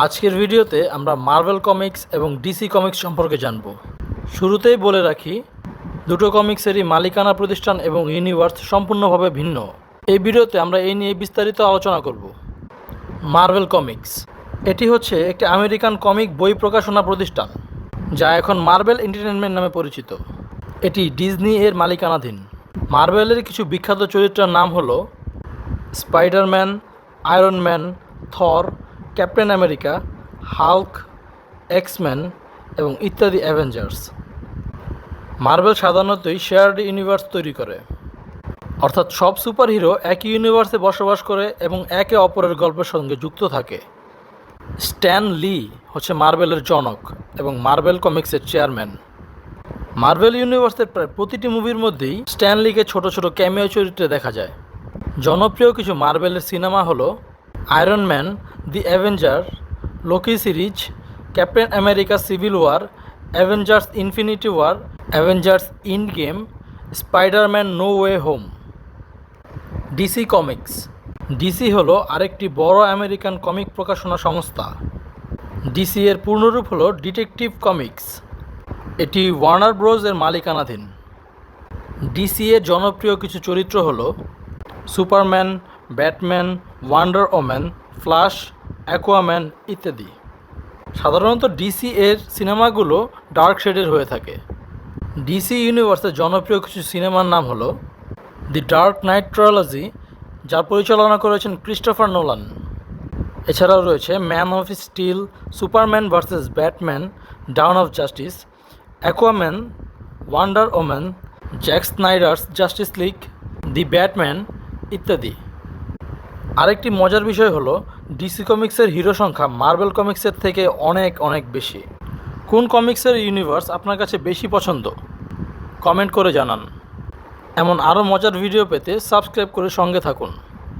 আজকের ভিডিওতে আমরা মার্বেল কমিক্স এবং ডিসি কমিক্স সম্পর্কে জানব। শুরুতেই বলে রাখি, দুটো কমিক্সেরই মালিকানা প্রতিষ্ঠান এবং ইউনিভার্স সম্পূর্ণভাবে ভিন্ন। এই ভিডিওতে আমরা এই নিয়ে বিস্তারিত আলোচনা করব। মার্বেল কমিক্স এটি হচ্ছে একটি আমেরিকান কমিক বই প্রকাশনা প্রতিষ্ঠান, যা এখন মার্বেল এন্টারটেনমেন্ট নামে পরিচিত। এটি ডিজনি এর মালিকানাধীন। মার্বেলের কিছু বিখ্যাত চরিত্রের নাম হলো Spiderman Iron Man Thor Captain America, Hulk, X Men এবং ইত্যাদি অ্যাভেঞ্জার্স। মার্বেল সাধারণতই শেয়ার্ড ইউনিভার্স তৈরি করে। অর্থাৎ সব সুপারহিরো একই ইউনিভার্সে বসবাস করে এবং একে অপরের গল্পের সঙ্গে যুক্ত থাকে। স্ট্যান লি হচ্ছে মার্বেলের জনক এবং মার্বেল কমিক্সের চেয়ারম্যান। মার্বেল ইউনিভার্সের প্রায় প্রতিটি মুভির মধ্যেই স্ট্যান স্ট্যানলিকে ছোট ছোট ক্যামিও চরিত্রে দেখা যায়। জনপ্রিয় কিছু মার্বেলের সিনেমা হলো Iron Man the Avenger Loki series Captain America Civil War Avengers Infinity War Avengers Endgame Spiderman No Way Home DC Comics DC হলো আরেকটি বড় আমেরিকান কমিক প্রকাশনা সংস্থা। ডিসি এর পূর্ণরূপ হলো ডিটেকটিভ কমিক্স এটি ওয়ার্নার ব্রোজ এর মালিকানাধীন। ডিসি এর জনপ্রিয় কিছু চরিত্র হলো Superman Batman, Wonder Woman Flash Aquaman ইত্যাদি। সাধারণত ডিসি এর সিনেমাগুলো ডার্ক শেডের হয়ে থাকে। ডিসি ইউনিভার্সের জনপ্রিয় কিছু সিনেমার নাম হলো দি ডার্ক নাইট ট্রায়োলজি যার পরিচালনা করেছেন ক্রিস্টোফার নোলান। এছাড়াও রয়েছে Man of Steel Superman versus Batman Dawn of Justice Aquaman Wonder Woman Jack Snyder's Justice League the Batman ইত্যাদি। আরেকটি মজার বিষয় হলো, ডিসি কমিক্সের হিরো সংখ্যা মার্বেল কমিক্সের থেকে অনেক অনেক বেশি। কোন কমিক্সের ইউনিভার্স আপনার কাছে বেশি পছন্দ? কমেন্ট করে জানান। এমন আরও মজার ভিডিও পেতে সাবস্ক্রাইব করে সঙ্গে থাকুন।